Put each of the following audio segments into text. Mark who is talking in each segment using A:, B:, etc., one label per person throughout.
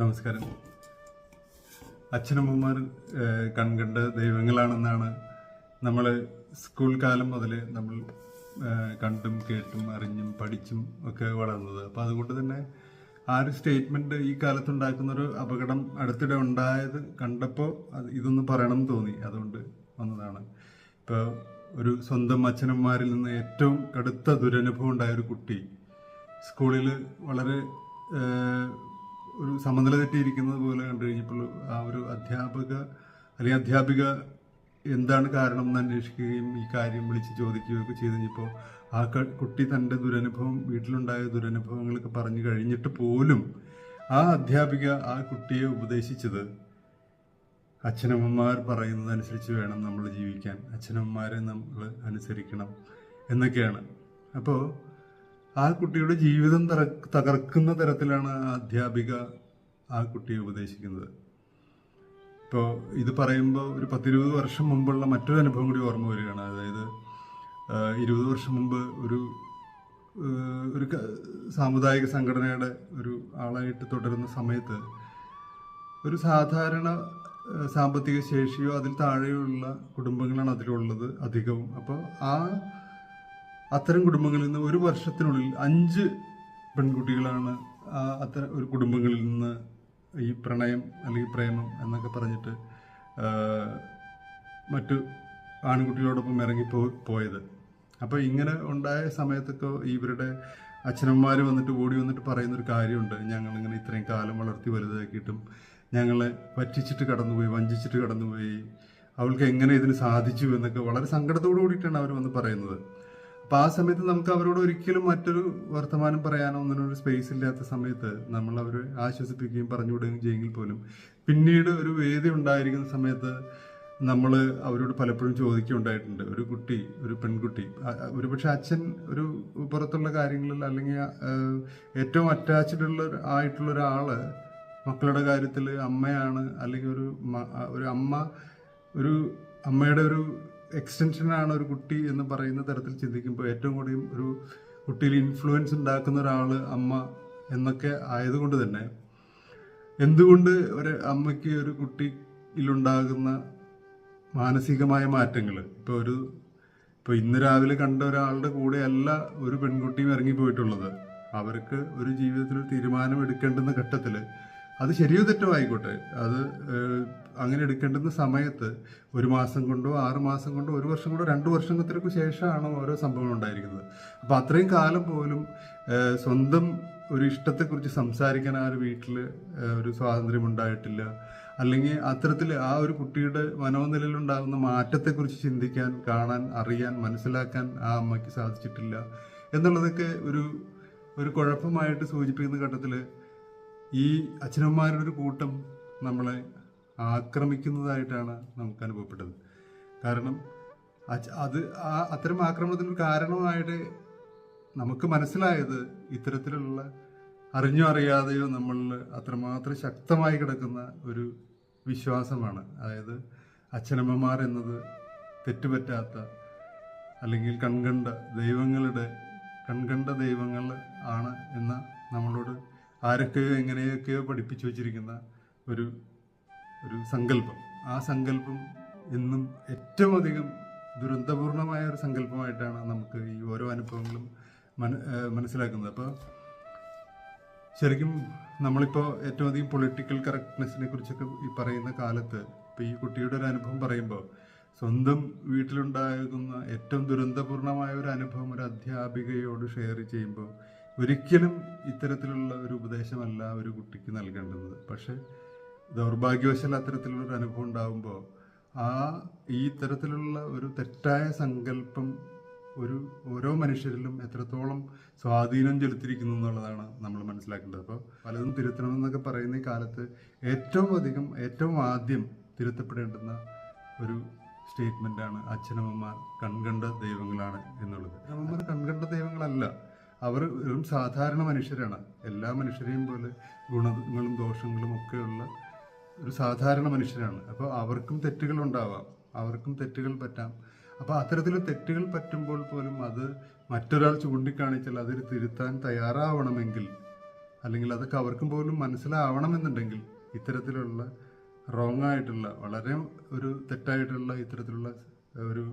A: നമസ്കാരം. അച്ഛനമ്മമാർ കൺകണ്ട ദൈവങ്ങളാണെന്നാണ് നമ്മൾ സ്കൂൾ കാലം മുതൽ നമ്മൾ കണ്ടും കേട്ടും അറിഞ്ഞും പഠിച്ചും ഒക്കെ വളർന്നത്. അപ്പോൾ അതുകൊണ്ട് തന്നെ ആ ഒരു സ്റ്റേറ്റ്മെന്റ് ഈ കാലത്തുണ്ടാക്കുന്നൊരു അപകടം അടുത്തിടെ ഉണ്ടായത് കണ്ടപ്പോൾ അത് ഇതൊന്ന് പറയണം എന്ന് തോന്നി. അതുകൊണ്ട് വന്നതാണ്. ഇപ്പോൾ ഒരു സ്വന്തം അച്ഛനമ്മമാരിൽ നിന്ന് ഏറ്റവും കടുത്ത ദുരനുഭവം ഉണ്ടായ ഒരു കുട്ടി സ്കൂളിൽ വളരെ ഒരു സമനില തെറ്റിയിരിക്കുന്നത് പോലെ കണ്ടു കഴിഞ്ഞപ്പോൾ ആ ഒരു അധ്യാപക അല്ലെങ്കിൽ അധ്യാപിക എന്താണ് കാരണം എന്ന് അന്വേഷിക്കുകയും ഈ കാര്യം വിളിച്ച് ചോദിക്കുകയും ഒക്കെ ചെയ്ത് കഴിഞ്ഞപ്പോൾ ആ കുട്ടി തന്റെ ദുരനുഭവം വീട്ടിലുണ്ടായ ദുരനുഭവങ്ങളൊക്കെ പറഞ്ഞു കഴിഞ്ഞിട്ട് പോലും ആ അധ്യാപിക ആ കുട്ടിയെ ഉപദേശിച്ചത് അച്ഛനമ്മമാർ പറയുന്നതനുസരിച്ച് വേണം നമ്മൾ ജീവിക്കാൻ. അച്ഛനമ്മമാരെ നമ്മൾ അനുസരിക്കണം എന്നൊക്കെയാണ്. അപ്പോൾ ആ കുട്ടിയുടെ ജീവിതം തകർക്കുന്ന തരത്തിലാണ് അധ്യാപിക ആ കുട്ടിയെ ഉപദേശിക്കുന്നത്. ഇപ്പോൾ ഇത് പറയുമ്പോൾ ഒരു പത്തിരുപത് വർഷം മുമ്പുള്ള മറ്റൊരു അനുഭവം കൂടി ഓർമ്മ വരികയാണ്. അതായത് ഇരുപത് വർഷം മുമ്പ് ഒരു ഒരു സാമുദായിക സംഘടനയുടെ ഒരു ആളായിട്ട് തുടരുന്ന സമയത്ത് ഒരു സാധാരണ സാമ്പത്തിക ശേഷിയോ അതിൽ താഴെയുള്ള കുടുംബങ്ങളാണ് അതിലുള്ളത് അധികവും. അപ്പോൾ ആ അത്തരം കുടുംബങ്ങളിൽ നിന്ന് ഒരു വർഷത്തിനുള്ളിൽ അഞ്ച് പെൺകുട്ടികളാണ് അത്തരം ഒരു കുടുംബങ്ങളിൽ നിന്ന് ഈ പ്രണയം അല്ലെങ്കിൽ പ്രേമം എന്നൊക്കെ പറഞ്ഞിട്ട് മറ്റു ആൺകുട്ടികളോടൊപ്പം ഇറങ്ങി പോയത്. അപ്പോൾ ഇങ്ങനെ ഉണ്ടായ സമയത്തൊക്കെ ഇവരുടെ അച്ഛനമ്മമാർ വന്നിട്ട് ഓടി വന്നിട്ട് പറയുന്ന ഒരു കാര്യമുണ്ട്. ഞങ്ങളിങ്ങനെ ഇത്രയും കാലം വളർത്തി വലുതാക്കിയിട്ടും ഞങ്ങളെ പറ്റിച്ചിട്ട് കടന്നുപോയി വഞ്ചിച്ചിട്ട് കടന്നുപോയി അവൾക്ക് എങ്ങനെ ഇതിന് സാധിച്ചു എന്നൊക്കെ വളരെ സങ്കടത്തോടു കൂടിയിട്ടാണ് അവർ വന്ന് പറയുന്നത്. അപ്പോൾ ആ സമയത്ത് നമുക്ക് അവരോട് ഒരിക്കലും മറ്റൊരു വർത്തമാനം പറയാനോ ഒന്നിനൊരു സ്പേസ് ഇല്ലാത്ത സമയത്ത് നമ്മൾ അവരെ ആശ്വസിപ്പിക്കുകയും പറഞ്ഞു വിടുകയും ചെയ്യുമെങ്കിൽ പോലും പിന്നീട് ഒരു വേദി ഉണ്ടായിരിക്കുന്ന സമയത്ത് നമ്മൾ അവരോട് പലപ്പോഴും ചോദിക്കുകയുണ്ടായിട്ടുണ്ട്. ഒരു കുട്ടി ഒരു പെൺകുട്ടി ഒരുപക്ഷെ അച്ഛൻ ഒരു പുറത്തുള്ള കാര്യങ്ങളിൽ അല്ലെങ്കിൽ ഏറ്റവും അറ്റാച്ച്ഡ് ഉള്ള ആയിട്ടുള്ള ഒരാൾ മക്കളുടെ കാര്യത്തിൽ അമ്മയാണ് അല്ലെങ്കിൽ ഒരു ഒരു അമ്മ ഒരു അമ്മയുടെ ഒരു എക്സ്റ്റൻഷനാണ് ഒരു കുട്ടി എന്ന് പറയുന്ന തരത്തിൽ ചിന്തിക്കുമ്പോൾ ഏറ്റവും കൂടിയും ഒരു കുട്ടിയിൽ ഇൻഫ്ലുവൻസ് ഉണ്ടാക്കുന്ന ഒരാൾ അമ്മ എന്നൊക്കെ ആയതുകൊണ്ട് തന്നെ എന്തുകൊണ്ട് ഒരു അമ്മയ്ക്ക് ഒരു കുട്ടിയിലുണ്ടാകുന്ന മാനസികമായ മാറ്റങ്ങൾ ഇപ്പോൾ ഒരു ഇപ്പോൾ ഇന്ന് രാവിലെ കണ്ട ഒരാളുടെ കൂടെയല്ല ഒരു പെൺകുട്ടിയും ഇറങ്ങിപ്പോയിട്ടുള്ളത്. അവർക്ക് ഒരു ജീവിതത്തിൽ തീരുമാനം എടുക്കേണ്ടുന്ന ഘട്ടത്തിൽ അത് ശരിയോ തെറ്റോ ആയിക്കോട്ടെ. അത് അങ്ങനെ എടുക്കേണ്ടുന്ന സമയത്ത് ഒരു മാസം കൊണ്ടോ ആറ് മാസം കൊണ്ടോ ഒരു വർഷം കൊണ്ടോ രണ്ട് വർഷത്തിനൊക്കെ ശേഷമാണ് ഓരോ സംഭവങ്ങൾ ഉണ്ടായിരിക്കുന്നത്. അപ്പോൾ അത്രയും കാലം പോലും സ്വന്തം ഒരു ഇഷ്ടത്തെക്കുറിച്ച് സംസാരിക്കാൻ ആ ഒരു വീട്ടിൽ ഒരു സ്വാതന്ത്ര്യം ഉണ്ടായിട്ടില്ല. അല്ലെങ്കിൽ അത്തരത്തിൽ ആ ഒരു കുട്ടിയുടെ മനോനിലയിലുണ്ടാകുന്ന മാറ്റത്തെക്കുറിച്ച് ചിന്തിക്കാൻ കാണാൻ അറിയാൻ മനസ്സിലാക്കാൻ ആ അമ്മയ്ക്ക് സാധിച്ചിട്ടില്ല. എന്നുള്ളതൊക്കെ ഒരു ഒരു കുഴപ്പമായിട്ട് സൂചിപ്പിക്കുന്ന ഘട്ടത്തിൽ ഈ അച്ഛനമ്മമാരുടെ ഒരു കൂട്ടം നമ്മളെ ആക്രമിക്കുന്നതായിട്ടാണ് നമുക്ക് അനുഭവപ്പെട്ടത്. കാരണം അത് ആ അത്തരം ആക്രമണത്തിന് കാരണമായിട്ട് നമുക്ക് മനസ്സിലായത് ഇത്തരത്തിലുള്ള അറിഞ്ഞോ അറിയാതെയോ നമ്മളിൽ അത്രമാത്രം ശക്തമായി കിടക്കുന്ന ഒരു വിശ്വാസമാണ്. അതായത് അച്ഛനമ്മമാർ എന്നത് തെറ്റുപറ്റാത്ത അല്ലെങ്കിൽ കൺകണ്ട ദൈവങ്ങളുടെ കൺകണ്ട ദൈവങ്ങൾ ആണ് എന്ന നമ്മളോട് ആരൊക്കെയോ എങ്ങനെയൊക്കെയോ പഠിപ്പിച്ചു വച്ചിരിക്കുന്ന ഒരു ഒരു സങ്കല്പം. ആ സങ്കല്പം എന്നും ഏറ്റവും അധികം ദുരന്തപൂർണമായ ഒരു സങ്കല്പമായിട്ടാണ് നമുക്ക് ഈ ഓരോ അനുഭവങ്ങളും മന മനസ്സിലാക്കുന്നത്. അപ്പോൾ ശരിക്കും നമ്മളിപ്പോൾ ഏറ്റവും അധികം പൊളിറ്റിക്കൽ കറക്റ്റ്നെസ്സിനെ കുറിച്ചൊക്കെ ഈ പറയുന്ന കാലത്ത് ഇപ്പോൾ ഈ കുട്ടിയുടെ ഒരു അനുഭവം പറയുമ്പോൾ സ്വന്തം വീട്ടിലുണ്ടാകുന്ന ഏറ്റവും ദുരന്തപൂർണമായ ഒരു അനുഭവം ഒരു അധ്യാപികയോട് ഷെയർ ചെയ്യുമ്പോൾ ഒരിക്കലും ഇത്തരത്തിലുള്ള ഒരു ഉപദേശമല്ല ഒരു കുട്ടിക്ക് നൽകേണ്ടത് പക്ഷേ ദൗർഭാഗ്യവശാൽ അത്തരത്തിലുള്ള ഒരു അനുഭവം ഉണ്ടാകുമ്പോൾ ആ ഈ തരത്തിലുള്ള ഒരു തെറ്റായ സങ്കല്പം ഒരു ഓരോ മനുഷ്യരിലും എത്രത്തോളം സ്വാധീനം ചെലുത്തിയിരിക്കുന്നു എന്നുള്ളതാണ് നമ്മൾ മനസ്സിലാക്കേണ്ടത്. അപ്പോൾ പലതും തിരുത്തണമെന്നൊക്കെ പറയുന്ന ഈ കാലത്ത് ഏറ്റവും അധികം ഏറ്റവും ആദ്യം തിരുത്തപ്പെടേണ്ടുന്ന ഒരു സ്റ്റേറ്റ്മെന്റാണ് അച്ഛനമ്മമാർ കൺകണ്ട ദൈവങ്ങളാണ് എന്നുള്ളത്. അച്ഛനമ്മമാർ കൺകണ്ട ദൈവങ്ങളല്ല. അവർ വെറും സാധാരണ മനുഷ്യരാണ്. എല്ലാ മനുഷ്യരെയും പോലെ ഗുണങ്ങളും ദോഷങ്ങളും ഒക്കെയുള്ള ഒരു സാധാരണ മനുഷ്യരാണ്. അപ്പോൾ അവർക്കും തെറ്റുകൾ ഉണ്ടാവാം. അവർക്കും തെറ്റുകൾ പറ്റാം. അപ്പോൾ അത്തരത്തിൽ തെറ്റുകൾ പറ്റുമ്പോൾ പോലും അത് മറ്റൊരാൾ ചൂണ്ടിക്കാണിച്ചാൽ അതിൽ തിരുത്താൻ തയ്യാറാവണമെങ്കിൽ അല്ലെങ്കിൽ അതൊക്കെ അവർക്കും പോലും മനസ്സിലാവണമെന്നുണ്ടെങ്കിൽ ഇത്തരത്തിലുള്ള റോങ് ആയിട്ടുള്ള വളരെ ഒരു തെറ്റായിട്ടുള്ള ഇത്തരത്തിലുള്ള ഒരു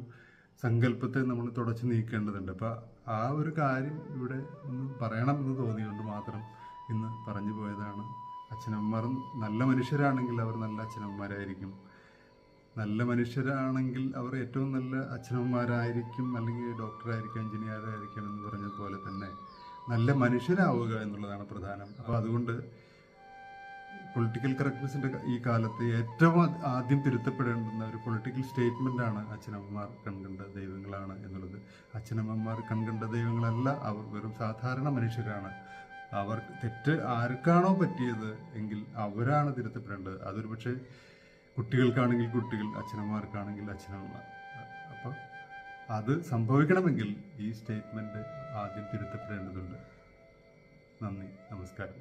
A: സങ്കല്പത്തെ നമ്മൾ തുടച്ചു നീക്കേണ്ടതുണ്ട്. അപ്പോൾ ആ ഒരു കാര്യം ഇവിടെ ഒന്ന് പറയണം എന്ന് തോന്നിയുകൊണ്ട് മാത്രം ഇന്ന് പറഞ്ഞു പോയതാണ്. അച്ഛനമ്മമാർ നല്ല മനുഷ്യരാണെങ്കിൽ അവർ നല്ല അച്ഛനമ്മമാരായിരിക്കും നല്ല മനുഷ്യരാണെങ്കിൽ അവർ ഏറ്റവും നല്ല അച്ഛനമ്മമാരായിരിക്കും അല്ലെങ്കിൽ ഡോക്ടറായിരിക്കും എഞ്ചിനീയറായിരിക്കും എന്ന് പറഞ്ഞതുപോലെ തന്നെ നല്ല മനുഷ്യരാവുക എന്നുള്ളതാണ് പ്രധാനം. അപ്പോൾ അതുകൊണ്ട് പൊളിറ്റിക്കൽ കറക്റ്റ്നെസിന്റെ ഈ കാലത്ത് ഏറ്റവും ആദ്യം തിരുത്തപ്പെടേണ്ടുന്ന ഒരു പൊളിറ്റിക്കൽ സ്റ്റേറ്റ്മെന്റ് ആണ് അച്ഛനമ്മമാർ കൺകണ്ട ദൈവങ്ങളാണ് എന്നുള്ളത്. അച്ഛനമ്മമാർ കൺകണ്ട ദൈവങ്ങളല്ല അവർ വെറും സാധാരണ മനുഷ്യരാണ്. അവർ തെറ്റ് ആർക്കാണോ പറ്റിയത് എങ്കിൽ അവരാണ് തിരുത്തപ്പെടേണ്ടത്. അതൊരു പക്ഷേ കുട്ടികൾക്കാണെങ്കിൽ കുട്ടികൾ അച്ഛനമ്മമാർക്കാണെങ്കിൽ അച്ഛനമ്മമാർ. അപ്പം അത് സംഭവിക്കണമെങ്കിൽ ഈ സ്റ്റേറ്റ്മെന്റ് ആദ്യം തിരുത്തപ്പെടേണ്ടതുണ്ട്. നന്ദി നമസ്കാരം.